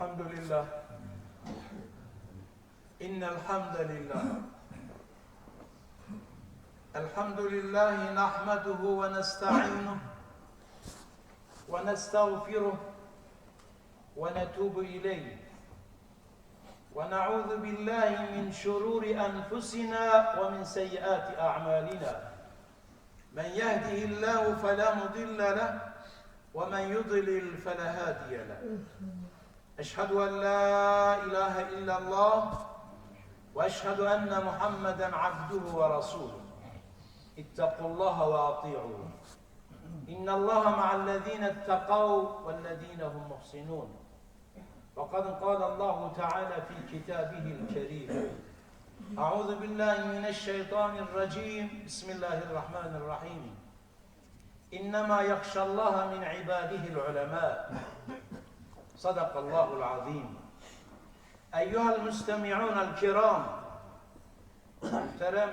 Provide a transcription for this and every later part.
الحمد لله. إن الحمد لله. الحمد لله نحمده ونستعينه ونستغفره ونتوب إليه. ونعوذ بالله من شرور أنفسنا ومن سيئات أعمالنا. من يهده الله فلا مضل له ومن يضلل فلا هادي له. أشهد أن لا إله إلا الله وأشهد أن محمدا عبده ورسوله. اتقوا الله وأطيعوه. إن الله مع الذين اتقوا والذين هم محسنون. وقد قال الله تعالى في كتابه الكريم أعوذ بالله من الشيطان الرجيم. بسم الله الرحمن الرحيم. إنما يخشى الله من عباده العلماء. صدق الله العظيم أيها المستمعون الكرام Muhterem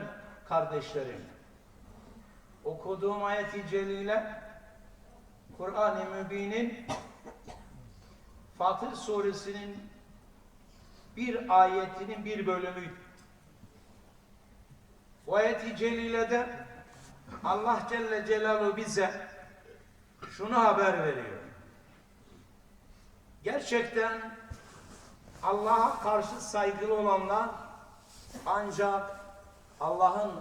kardeşlerim okuduğum ayet-i celile Kur'an-ı Mübin'in Fatır suresinin bir ayetinin bir bölümü. Bu ayet-i celilede Allah Celle Celaluhu bize şunu haber veriyor. Gerçekten Allah'a karşı saygılı olanlar ancak Allah'ın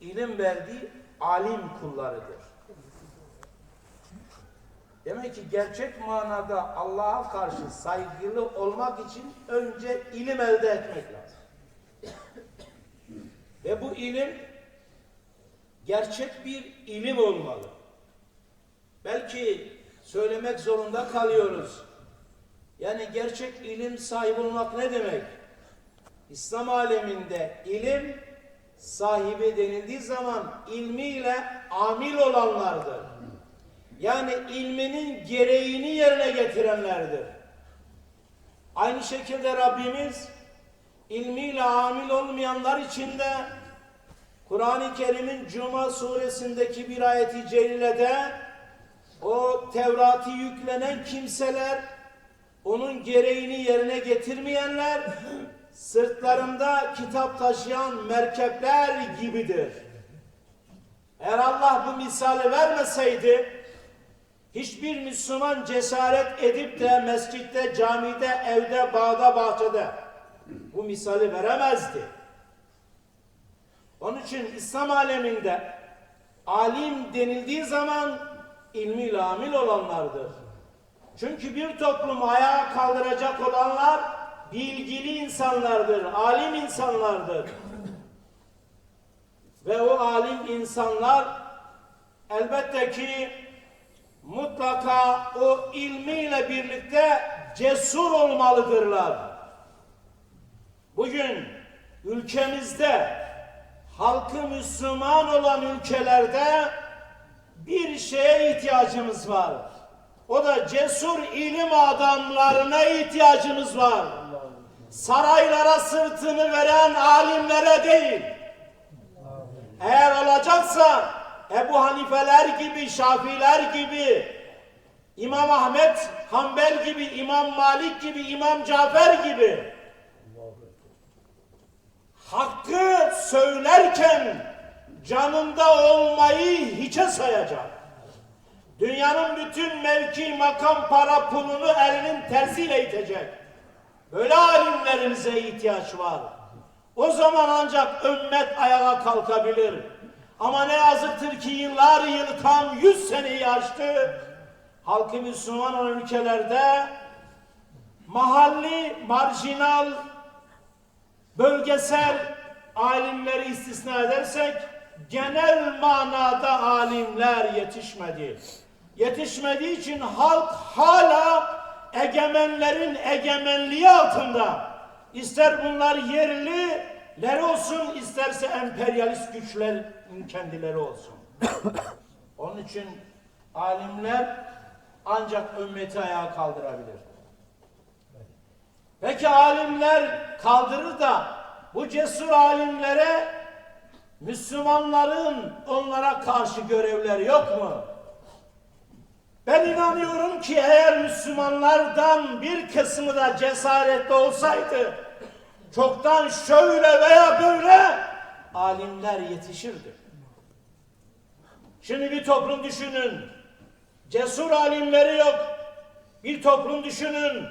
ilim verdiği alim kullarıdır. Demek ki gerçek manada Allah'a karşı saygılı olmak için önce ilim elde etmek lazım. Ve bu ilim gerçek bir ilim olmalı. Belki söylemek zorunda kalıyoruz. Yani gerçek ilim sahibi olmak ne demek? İslam aleminde ilim sahibi denildiği zaman ilmiyle amil olanlardır. Yani ilminin gereğini yerine getirenlerdir. Aynı şekilde Rabbimiz ilmiyle amil olmayanlar için de Kur'an-ı Kerim'in Cuma suresindeki bir ayeti celilede o Tevrat'ı yüklenen kimseler onun gereğini yerine getirmeyenler sırtlarında kitap taşıyan merkepler gibidir. Eğer Allah bu misali vermeseydi hiçbir Müslüman cesaret edip de mescitte, camide, evde, bağda, bahçede bu misali veremezdi. Onun için İslam aleminde alim denildiği zaman ilmiyle amil olanlardır. Çünkü bir toplumu ayağa kaldıracak olanlar bilgili insanlardır, alim insanlardır. Ve o alim insanlar elbette ki mutlaka o ilmiyle birlikte cesur olmalıdırlar. Bugün ülkemizde halkı Müslüman olan ülkelerde bir şeye ihtiyacımız var. O da cesur ilim adamlarına ihtiyacımız var. Saraylara sırtını veren alimlere değil. Eğer olacaksa Ebu Hanifeler gibi, Şafiler gibi, İmam Ahmet Hanbel gibi, İmam Malik gibi, İmam Cafer gibi hakkı söylerken canında olmayı hiçe sayacak. Dünyanın bütün mevki, makam, para, pulunu elinin tersiyle itecek. Böyle alimlerimize ihtiyaç var. O zaman ancak ümmet ayağa kalkabilir. Ama ne yazıktır ki yıllar yıl tam yüz seneyi aştı. Halkı Müslüman olan ülkelerde mahalli, marjinal, bölgesel alimleri istisna edersek genel manada alimler yetişmedi. Yetişmediği için halk hala egemenlerin egemenliği altında. İster bunlar yerlileri olsun, isterse emperyalist güçlerin kendileri olsun. Onun için alimler ancak ümmeti ayağa kaldırabilir. Peki alimler kaldırır da bu cesur alimlere Müslümanların onlara karşı görevleri yok mu? Ben inanıyorum ki eğer Müslümanlardan bir kısmı da cesaretli olsaydı çoktan şöyle veya böyle alimler yetişirdi. Şimdi bir toplum düşünün. Cesur alimleri yok. Bir toplum düşünün.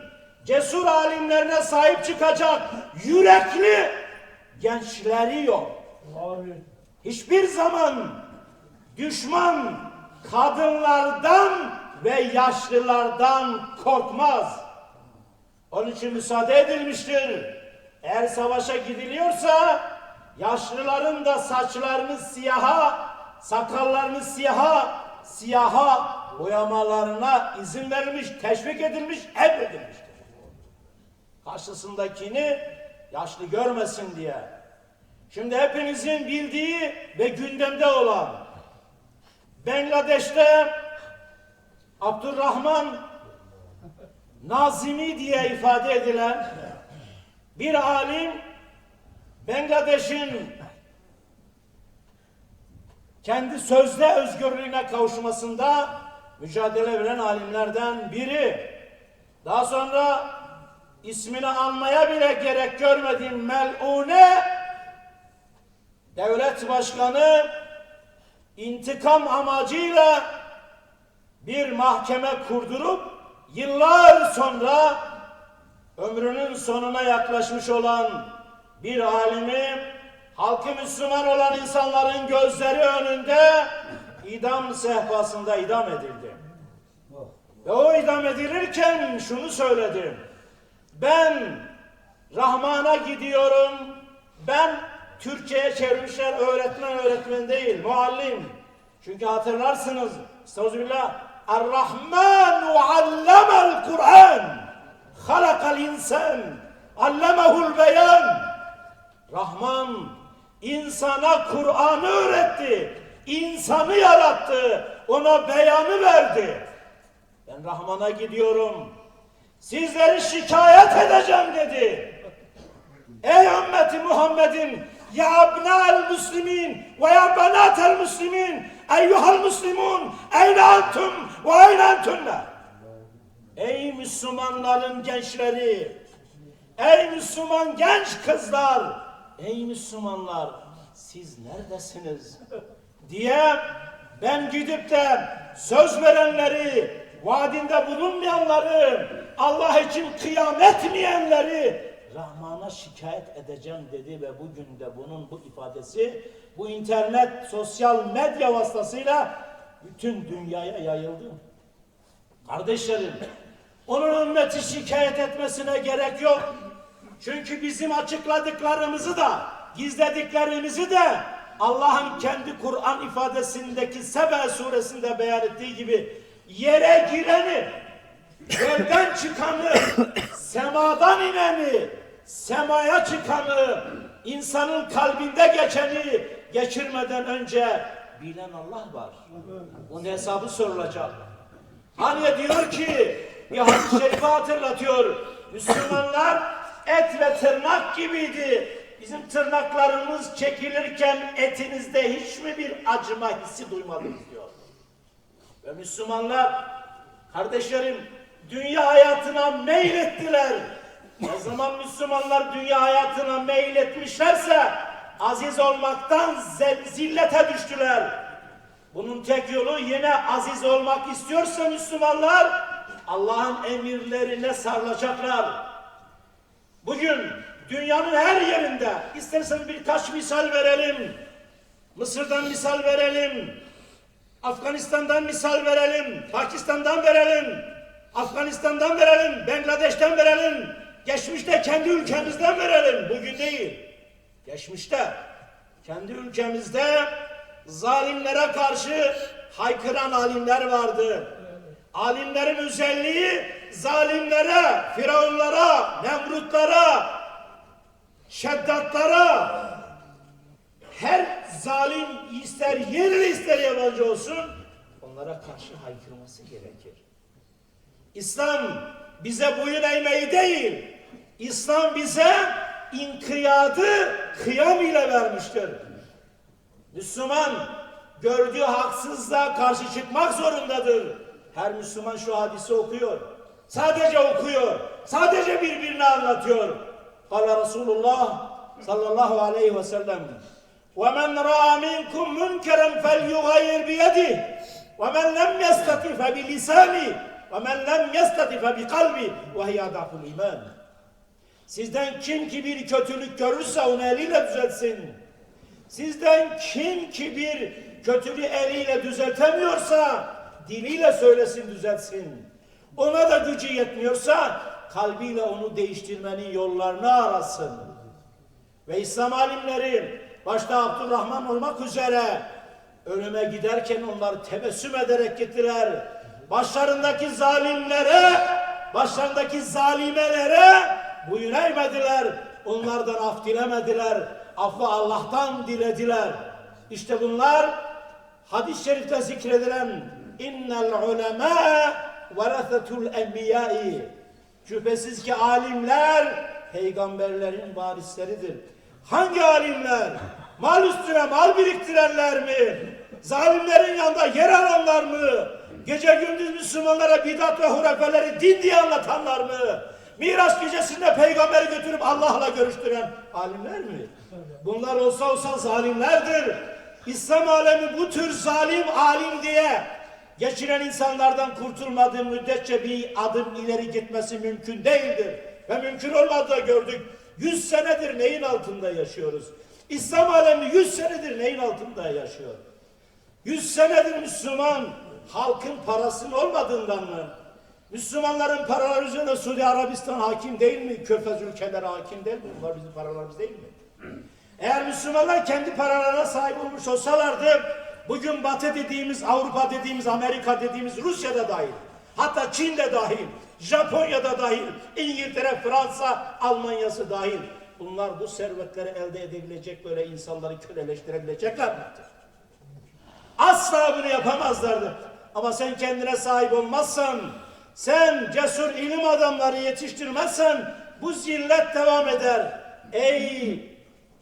Cesur alimlerine sahip çıkacak yürekli gençleri yok. Hiçbir zaman düşman kadınlardan ve yaşlılardan korkmaz. Onun için müsaade edilmiştir. Eğer savaşa gidiliyorsa yaşlıların da saçlarını siyaha, sakallarını siyaha, siyaha boyamalarına izin verilmiş, teşvik edilmiş, emredilmiştir. Karşısındakini yaşlı görmesin diye. Şimdi hepinizin bildiği ve gündemde olan Bangladeş'te Abdurrahman Nazimi diye ifade edilen bir alim Bangladeş'in kendi sözde özgürlüğüne kavuşmasında mücadele veren alimlerden biri. Daha sonra ismini almaya bile gerek görmediğim melune devlet başkanı intikam amacıyla bir mahkeme kurdurup yıllar sonra ömrünün sonuna yaklaşmış olan bir alimi halkı Müslüman olan insanların gözleri önünde idam sehpasında idam edildi. Ve o idam edilirken şunu söyledim. Ben Rahman'a gidiyorum. Ben Türkçe'ye çevirmişler öğretmen öğretmen değil, muallim. Çünkü hatırlarsınız. Estağfirullah. Er-Rahman allemel Kur'an. Halakal insan. Allemehul beyan. Rahman insana Kur'an'ı öğretti. insanı yarattı. Ona beyanı verdi. Ben Rahman'a gidiyorum. Sizleri şikayet edeceğim dedi. Ey ümmeti Muhammed'in muslimin ve ya banatel muslimin eyyuhal muslimun eyne antum ve eyne entunne Ey Müslümanların gençleri Ey Müslüman genç kızlar Ey Müslümanlar siz neredesiniz? Diye ben gidip de söz verenleri vaadinde bulunmayanları Allah için kıyam etmeyenleri Rahman'a şikayet edeceğim dedi ve bugün de bunun bu ifadesi bu internet sosyal medya vasıtasıyla bütün dünyaya yayıldı. Kardeşlerim, onun ümmeti şikayet etmesine gerek yok. Çünkü bizim açıkladıklarımızı da, gizlediklerimizi de Allah'ın kendi Kur'an ifadesindeki Sebe suresinde beyan ettiği gibi yere gireni, gölden çıkanı, semadan ineni, semaya çıkanı, insanın kalbinde geçeni geçirmeden önce bilen Allah var. Onun hesabı sorulacak. Hani diyor ki bir hadis-i şerifi hatırlatıyor. Müslümanlar et ve tırnak gibiydi. Bizim tırnaklarımız çekilirken etinizde hiç mi bir acıma hissi duymadınız diyor. Ve Müslümanlar kardeşlerim dünya hayatına meylettiler. Ne zaman Müslümanlar dünya hayatına meyletmişlerse aziz olmaktan zillete düştüler. Bunun tek yolu yine aziz olmak istiyorsa Müslümanlar Allah'ın emirlerine sarılacaklar. Bugün dünyanın her yerinde istersen birkaç misal verelim. Mısır'dan misal verelim. Afganistan'dan misal verelim. Pakistan'dan verelim. Afganistan'dan verelim. Bangladeş'ten verelim. Geçmişte kendi ülkemizden verelim. Bugün değil. Geçmişte kendi ülkemizde zalimlere karşı haykıran alimler vardı. Alimlerin özelliği zalimlere, firavunlara, nemrutlara, şeddatlara, her zalim ister yerli ister yabancı olsun onlara karşı haykırması gerekir. İslam bize boyun eğmeyi değil, İslam bize inkiyadı kıyam ile vermiştir. Müslüman gördüğü haksızlığa karşı çıkmak zorundadır. Her Müslüman şu hadisi okuyor. Sadece okuyor. Sadece birbirine anlatıyor. Kala Resulullah sallallahu aleyhi ve sellem. وَمَنْ رَأَى مِنْكُمْ مُنْكَرًا فَلْيُغَيِّرْ بِيَدِهِ وَمَنْ لَمْ يَسْتَطِعْ فَبِلِسَانِهِ وَمَنْ لَمْ يَسْتَطِعْ فَبِقَلْبِهِ وَهِيَ أَضْعَفُ الْإِيمَانِ Sizden kim ki bir kötülük görürse onu eliyle düzeltsin. Sizden kim ki bir kötülüğü eliyle düzeltemiyorsa diliyle söylesin düzeltsin. Ona da gücü yetmiyorsa kalbiyle onu değiştirmenin yollarını arasın. Ve İslam alimleri başta Abdurrahman olmak üzere ölüme giderken onlar tebessüm ederek gittiler. Başlarındaki zalimlere, başlarındaki zalimelere boyun eğmediler. Onlardan af dilemediler. Affı Allah'tan dilediler. İşte bunlar hadis-i şerifte zikredilen innel ulema verasetul enbiyai Şüphesiz ki alimler peygamberlerin varisleridir. Hangi alimler? Mal üstüne mal biriktirenler mi? Zalimlerin yanında yer alanlar mı? Gece gündüz Müslümanlara bidat ve hurafeleri din diye anlatanlar mı? Miraç gecesinde peygamberi götürüp Allah'la görüştüren alimler mi? Bunlar olsa olsa zalimlerdir. İslam alemi bu tür zalim alim diye geçiren insanlardan kurtulmadığı müddetçe bir adım ileri gitmesi mümkün değildir. Ve mümkün olmadığı gördük. Yüz senedir neyin altında yaşıyoruz? İslam alemi yüz senedir neyin altında yaşıyor? Yüz senedir Müslüman halkın parasının olmadığından mı? Müslümanların paraları üzerine Suudi Arabistan hakim değil mi? Körfez ülkeleri hakim değil mi? Bunlar bizim paralarımız değil mi? Eğer Müslümanlar kendi paralarına sahip olmuş olsalardı bugün Batı dediğimiz, Avrupa dediğimiz, Amerika dediğimiz, Rusya'da dahil, hatta Çin'de dahil, Japonya'da dahil, İngiltere, Fransa, Almanya'sı dahil bunlar bu servetleri elde edebilecek böyle insanları köleleştirebilecekler midir? Asla bunu yapamazlardı. Ama sen kendine sahip olmazsan, sen cesur ilim adamları yetiştirmezsen bu zillet devam eder. Ey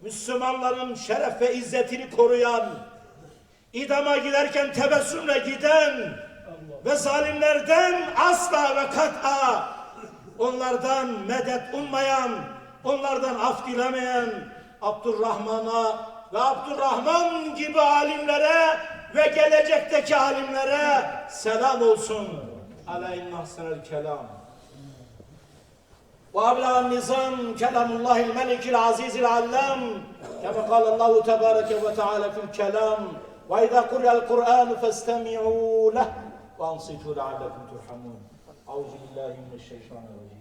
Müslümanların şeref ve izzetini koruyan, idama giderken tebessümle giden ve zalimlerden asla ve kat'a onlardan medet ummayan, onlardan af dilemeyen Abdurrahman'a ve Abdurrahman gibi alimlere ve gelecekteki alimlere selam olsun. Aleyhin ahsenel kelam. وأبلغ النظام كلام الله الملك العزيز العلام كما قال الله تبارك وتعالى في الكلام وإذا قرأ القرآن فاستمعوا له وأنصتوا لعلكم ترحمون أعوذ بالله من الشيطان الرجيم